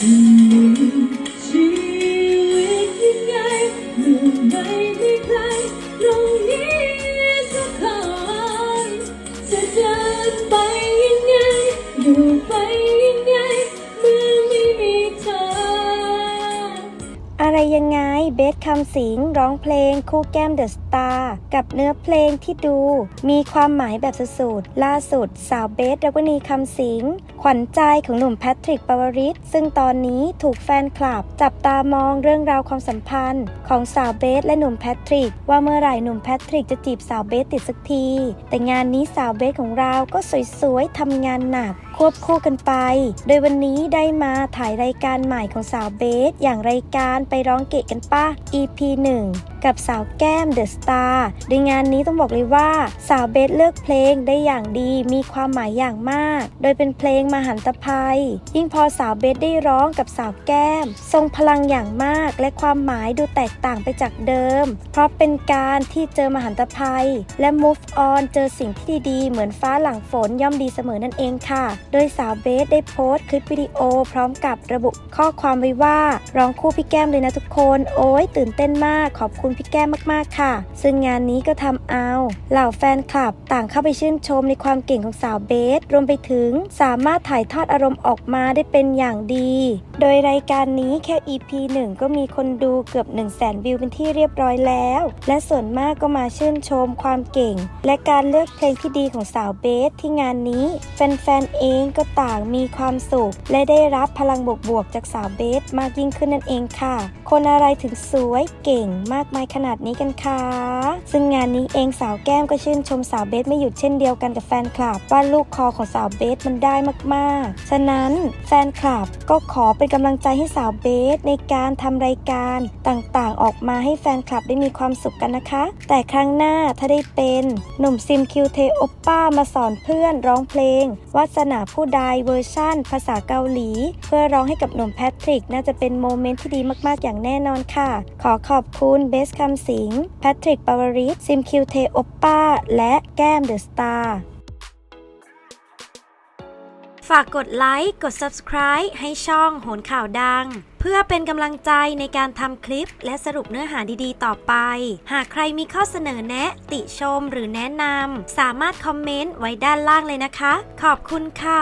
ชีวิตยังไงเมื่อไม่มีใครตรงนี้สักคนจะเดินไปยังไงอยู่ไป อะไรยังไงเบสคำสิงร้องเพลงคู่แก้มเดอะสตาร์กับเนื้อเพลงที่ดู มีความหมายแบบสุดๆล่าสุด สาวเบสดวนีคำสิง ขวัญใจของหนุ่มแพทริกปวริศซึ่งตอนนี้ถูกแฟนคลับ จับตามองเรื่องราวความสัมพันธ์ ของสาวเบสและหนุ่มแพทริก ว่าเมื่อไหร่หนุ่มแพทริกจะจีบสาวเบสติดสักที แต่งานนี้สาวเบสของเราก็สวยๆทำงานหนักควบคู่กันไป โดยวันนี้ได้มาถ่ายรายการใหม่ของสาวเบสอย่างรายการไปร้องเกะกันป้า EP 1 กับสาวแก้มเดอะสตาร์โดยงานนี้ต้องบอกเลยว่า สาวเบสเลือกเพลงได้อย่างดีมีความหมายอย่างมาก โดยเป็นเพลงมหันตภัย ยิ่งพอสาวเบสได้ร้องกับสาวแก้ม ทรงพลังอย่างมาก และความหมายดูแตกต่างไปจากเดิม เพราะเป็นการที่เจอมหันตภัย และ move on เจอสิ่งที่ดีๆ เหมือนฟ้าหลังฝนย่อมดีเสมอนั่นเองค่ะ โดยสาวเบสได้โพสต์คลิปวิดีโอ พร้อมกับระบุข้อความไว้ว่าร้องคู่พี่แก้มเลยนะทุกคน โอ้ยตื่นเต้นมากขอบคุณพี่แก้มมากๆค่ะ ซึ่งงานนี้ก็ทำเอาเหล่าแฟนคลับต่างเข้าไปชื่นชมในความเก่งของสาวเบส รวมไปถึงสามารถถ่ายทอดอารมณ์ออกมาได้เป็นอย่างดี โดยรายการนี้แค่ EP 1 ก็มีคนดูเกือบ 1 0 0 0 0แวิวเป็นที่เรียบร้อยแล้ว และส่วนมากก็มาชื่นชมความเก่ง และการเลือกเพลงที่ดีของสาวเบสที่งานนี้ แฟนๆเองก็ต่างมีความสุข และได้รับพลังบวกๆจากสาวเบสมากยิ่งขึ้นนั่นเองค่ะ คนอะไรถึงสวยเก่งมากมายขนาดนี้กันคะซึ่งงานนี้เองสาวแก้มก็ชื่นชมสาวเบสไม่หยุดเช่นเดียวกันกับแฟนคลับว่าลูกคอของสาวเบสมันได้มากๆ ฉะนั้นแฟนคลับก็ขอเป็นกำลังใจให้สาวเบสในการทำรายการต่างๆ ออกมาให้แฟนคลับได้มีความสุขกันนะคะ แต่ครั้งหน้าถ้าได้เป็นหนุ่มซิมคิวเทโอปป้ามาสอนเพื่อนร้องเพลงวาสนาผู้ใดเวอร์ชั่น ภาษาเกาหลี เพื่อร้องให้กับหนุ่มแพทริก น่าจะเป็นโมเมนต์ที่ดีมากๆอย่างแน่นอนค่ะ ขอขอบคุณเบสสคำสิง แพทริก ปาวริสซิมคิวเทโอปป้า และแก้มเดอะสตาร์ฝากกดไลค์ กด subscribe ให้ช่องโหนข่าวดัง เพื่อเป็นกำลังใจในการทำคลิปและสรุปเนื้อหาดีๆ ต่อไป หากใครมีข้อเสนอแนะ ติชมหรือแนะนำ สามารถคอมเมนต์ไว้ด้านล่างเลยนะคะ ขอบคุณค่ะ